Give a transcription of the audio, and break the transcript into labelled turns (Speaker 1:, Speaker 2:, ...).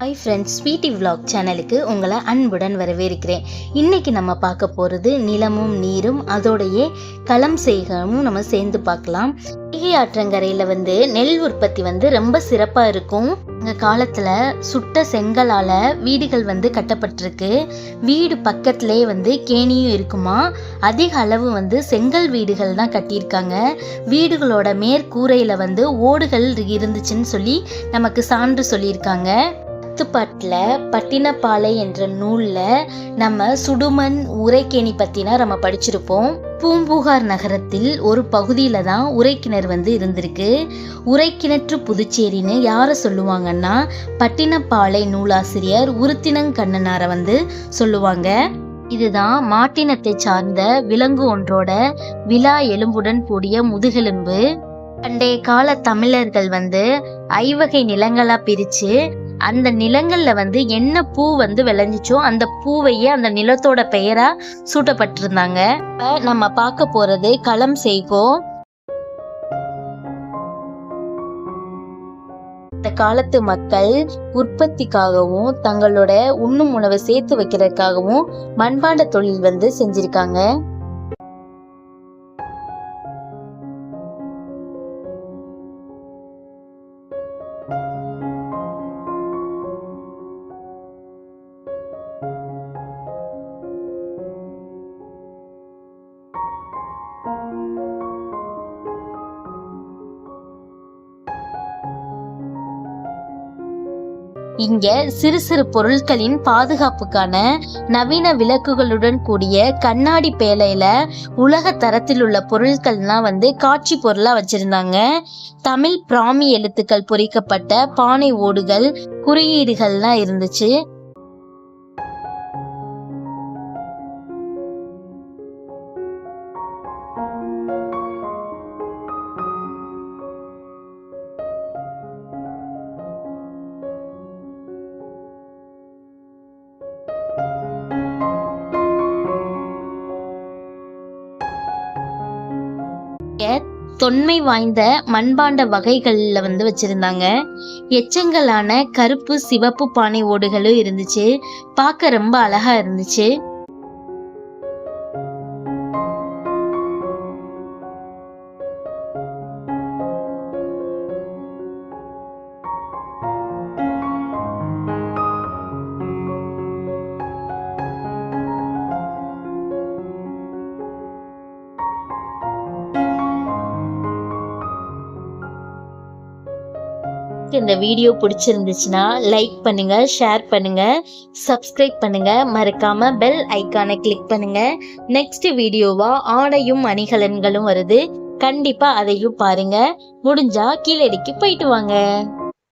Speaker 1: Hi friends sweetie vlog சேனலுக்கு உங்களை அன்புடன் வரவேற்கிறேன். இன்னைக்கு நம்ம பார்க்க போகிறது நிலமும் நீரும் அதோடையே களம் செய்கவும் நம்ம சேர்ந்து பார்க்கலாம். ஈகை ஆற்றங்கரையில் வந்து நெல் உற்பத்தி வந்து ரொம்ப சிறப்பாக இருக்கும். அந்த காலத்தில் சுட்ட செங்கலால் வீடுகள் வந்து கட்டப்பட்டிருக்கு. வீடு பக்கத்துலேயே வந்து கேணியும் இருக்குமா? அதிக அளவு வந்து செங்கல் வீடுகள் தான் கட்டியிருக்காங்க. வீடுகளோட மேற்கூரையில் வந்து ஓடுகள் இருந்துச்சுன்னு சொல்லி நமக்கு சான்று சொல்லியிருக்காங்க. பத்துப்பாட்டில் பட்டினப்பாலை என்ற நூலில் நம்ம சுடுமண் உரைக்கேணி பற்றினா நம்ம படிச்சிருப்போம். பூம்புகார் நகரத்தில் ஒரு பகுதியில் தான் உரைக்கிணறு வந்து இருந்திருக்கு. உரைக்கிணற்று புதுச்சேரின்னு யாரை சொல்லுவாங்கன்னா பட்டினப்பாலை நூலாசிரியர் உருத்தினங்கண்ணனாரை வந்து சொல்லுவாங்க. இதுதான் மாட்டினத்தை சார்ந்த விலங்கு ஒன்றோட விழா எலும்புடன் கூடிய முதுகெலும்பு. பண்டைய கால தமிழர்கள் வந்து ஐவகை நிலங்களா பிரிச்சு அந்த நிலங்கள்ல வந்து என்ன பூ வந்து விளைஞ்சிச்சோ அந்த பூவையே அந்த நிலத்தோட பெயரா சூட்டப்பட்டிருந்தாங்க. இப்போ நம்ம பார்க்க போறது களம் செய்கோ. இந்த காலத்து மக்கள் உற்பத்திக்காகவும் தங்களோட உண்ணும் உணவை சேர்த்து வைக்கிறதுக்காகவும் மண்பாண்ட தொழில் வந்து செஞ்சிருக்காங்க. இங்க சிறு சிறு பொருட்களின் பாதுகாப்புக்கான நவீன விளக்குகளுடன் கூடிய கண்ணாடி பேலையில உலக தரத்தில் உள்ள பொருட்கள்லாம் வந்து காட்சி பொருளா வச்சிருந்தாங்க. தமிழ் பிராமி எழுத்துக்கள் பொறிக்கப்பட்ட பானை ஓடுகள் குறியீடுகள்லாம் இருந்துச்சு. தொன்மை வாய்ந்த மண்பாண்ட வகைகளில் வந்து வச்சிருந்தாங்க. எச்சங்களான கருப்பு சிவப்பு பானை ஓடுகளும் இருந்துச்சு. பார்க்க ரொம்ப அழகா இருந்துச்சு. இந்த வீடியோ பிடிச்சிருந்துச்சுன்னா லைக் பண்ணுங்க ஷேர் பண்ணுங்க சப்ஸ்கிரைப் பண்ணுங்க. மறக்காம பெல் ஐக்கானை கிளிக் பண்ணுங்க. நெக்ஸ்ட் வீடியோவா ஆடையும் அணிகலன்களும் வருது. கண்டிப்பா அதையும் பாருங்க. முடிஞ்சா கீழடிக்கு போயிட்டு வாங்க.